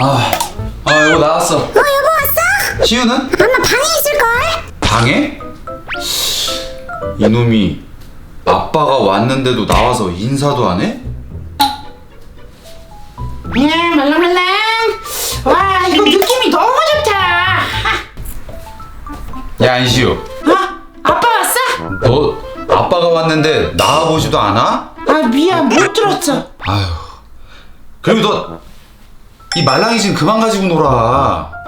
아, 아 여보 나왔어. 어 여보 왔어? 시우는? 아마 방에 있을걸? 방에? 이놈이 아빠가 왔는데도 나와서 인사도 안 해? 야 말랑말랑 와 이거 느낌이 너무 좋다 야 안시우, 어? 아빠 왔어? 너 아빠가 왔는데 나와 보지도 않아? 아 미안 못 들었어 아휴, 그리고 너 이 말랑이 좀 그만 가지고 놀아.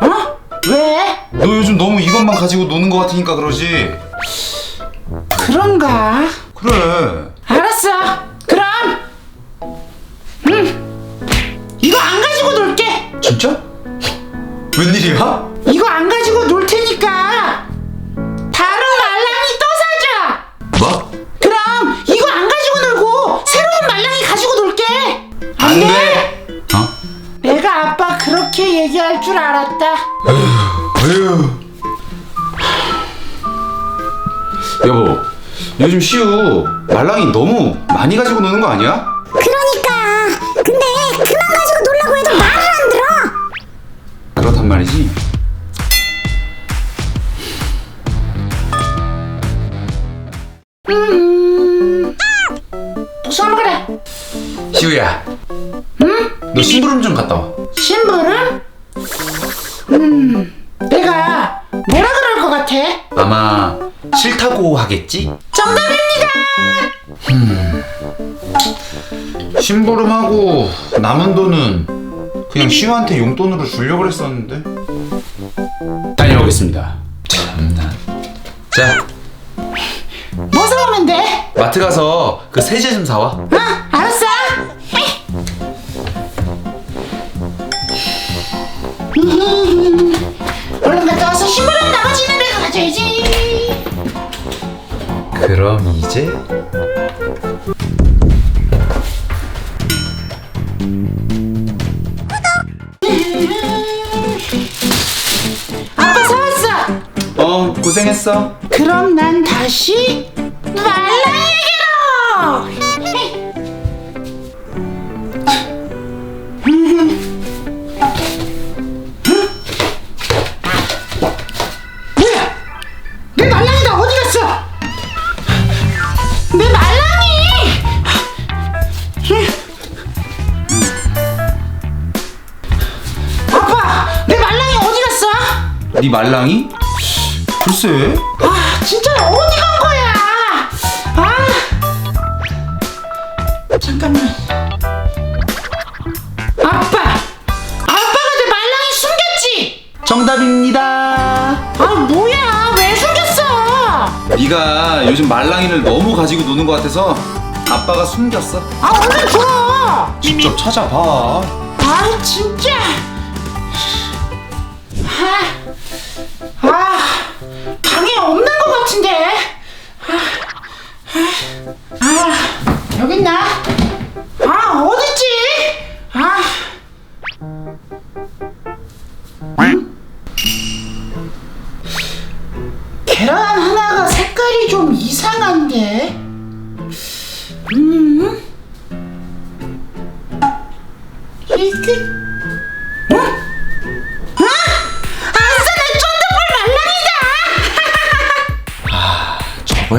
어? 왜? 너 요즘 너무 이것만 가지고 노는 것 같으니까 그러지. 그런가? 그래. 알았어 그럼 음 이거 안 가지고 놀게 진짜? 웬일이야? 이거 안 가지고 놀 테니까 할 줄 알았다 에휴. 여보, 요즘 시우 말랑이 너무 많이 가지고 노는 거 아니야? 그러니까 근데 그만 가지고 놀라고 해도 말을 안 들어 그렇단 말이지. 무슨 그래 시우야. 응? 너 심부름 좀 갔다 와. 심부름? 음, 내가 뭐라 그럴 것 같아? 아마 싫다고 하겠지? 정답입니다. 심부름하고 남은 돈은 그냥 시우한테 용돈으로 주려고 했었는데. 다녀오겠습니다. 참나. 자, 뭐 사 오면 돼? 마트 가서 그 세제 좀 사와. 어, 알았어. 얼른 갔다 와서 나머지 있는 데가 가져야지. 그럼 이제 아빠 사왔어. 어 고생했어. 그럼 난 다시 말랑이에게로. 말랑이? 글쎄. 아, 진짜 어디 간 거야? 아, 잠깐만. 아빠, 아빠가 내 말랑이 숨겼지? 정답입니다. 아, 뭐야? 왜 숨겼어? 네가 요즘 말랑이를 너무 가지고 노는 것 같아서 아빠가 숨겼어. 아, 얼른 줘. 직접 찾아봐. 아, 진짜. 아, 아, 방에 없는 것 같은데. 아, 아, 여기 있나? 아, 어딨지? 아. 응? 계란 하나가 색깔이 좀 이상한데. 음. 이게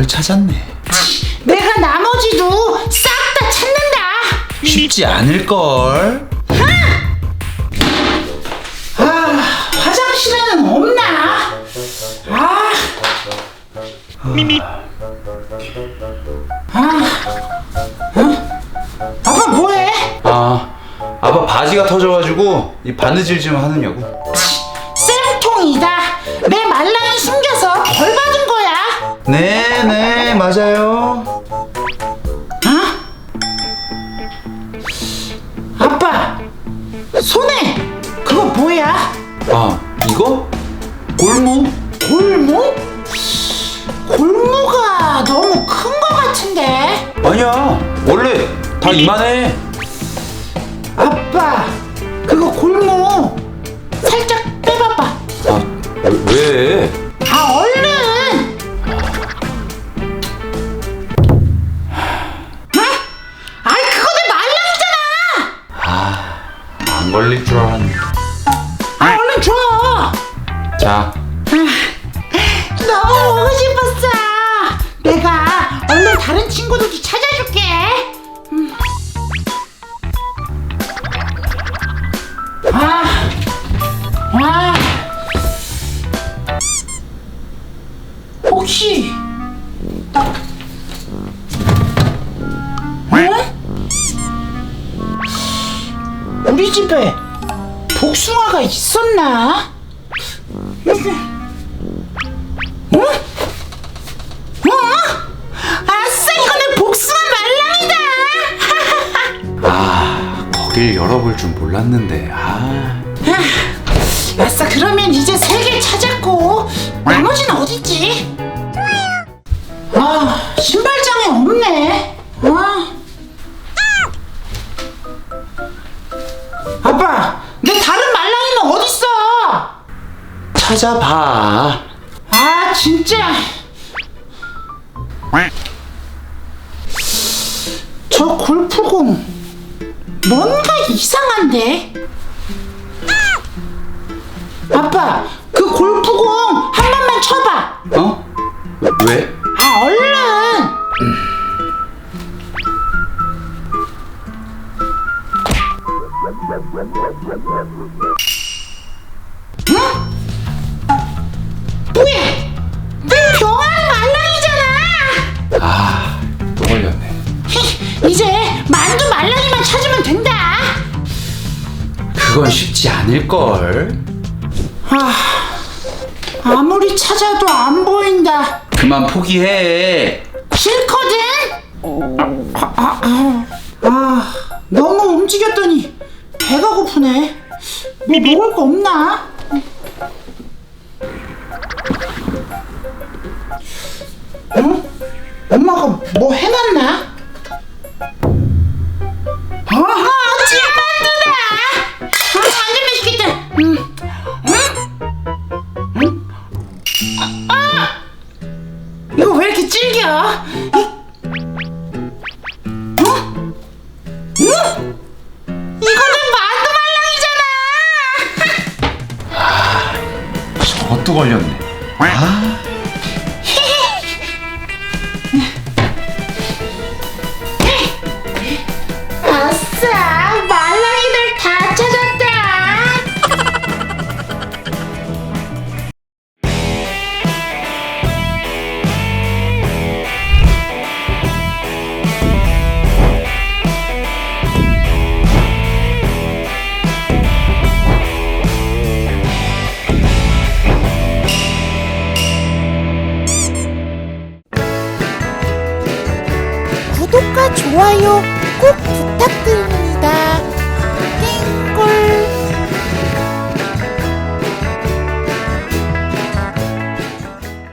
걸 찾았네. 내가 나머지도 싹 다 찾는다 쉽지 않을 걸. 아 화장실에는 없나 아 아, 어? 아빠 뭐해? 아, 아빠 바지가 터져가지고 이 바느질 좀 하느냐고. 맞아요. 어? 아빠 손에 그거 뭐야? 아, 이거? 골무? 골무? 골무가 너무 큰거 같은데 아니야, 원래 다 이만해. 아빠 그거 골무 살짝 빼봐봐 아, 왜? 안 걸릴 줄 알았는데. 아, 얼른 줘! 자, 아, 너무 오고 싶었어! 내가 얼른 다른 친구들도 찾아 우리 집에 복숭아가 있었나? 어? 어? 아싸 이거 내 복숭아 말랑이다 아, 거길 열어볼 줄 몰랐는데. 아, 아싸 그러면 이제 세 개 찾았고 나머지는 어딨지? 아 신발장에 없네 찾아봐. 아 진짜 저 골프공 뭔가 이상한데 아빠 그 골프공 한 번만 쳐봐 어? 왜? 아 얼른 아 아, 또 걸렸네. 이제 만두 말랑이만 찾으면 된다. 그건 쉽지 않을 걸. 아, 아무리 찾아도 안 보인다. 그만 포기해. 싫거든. 아, 아, 아, 아, 너무 움직였더니 배가 고프네. 뭐 먹을 거 없나? 뭐 해놨나? 아하, 찐만두다! 아, 완전 맛있겠다. 음. 음? 음? 아, 아! 이거 왜 이렇게 질겨? 이- 어? 말랑이잖아! 저것도 걸렸네. 아, 좋아요 꼭 부탁드립니다.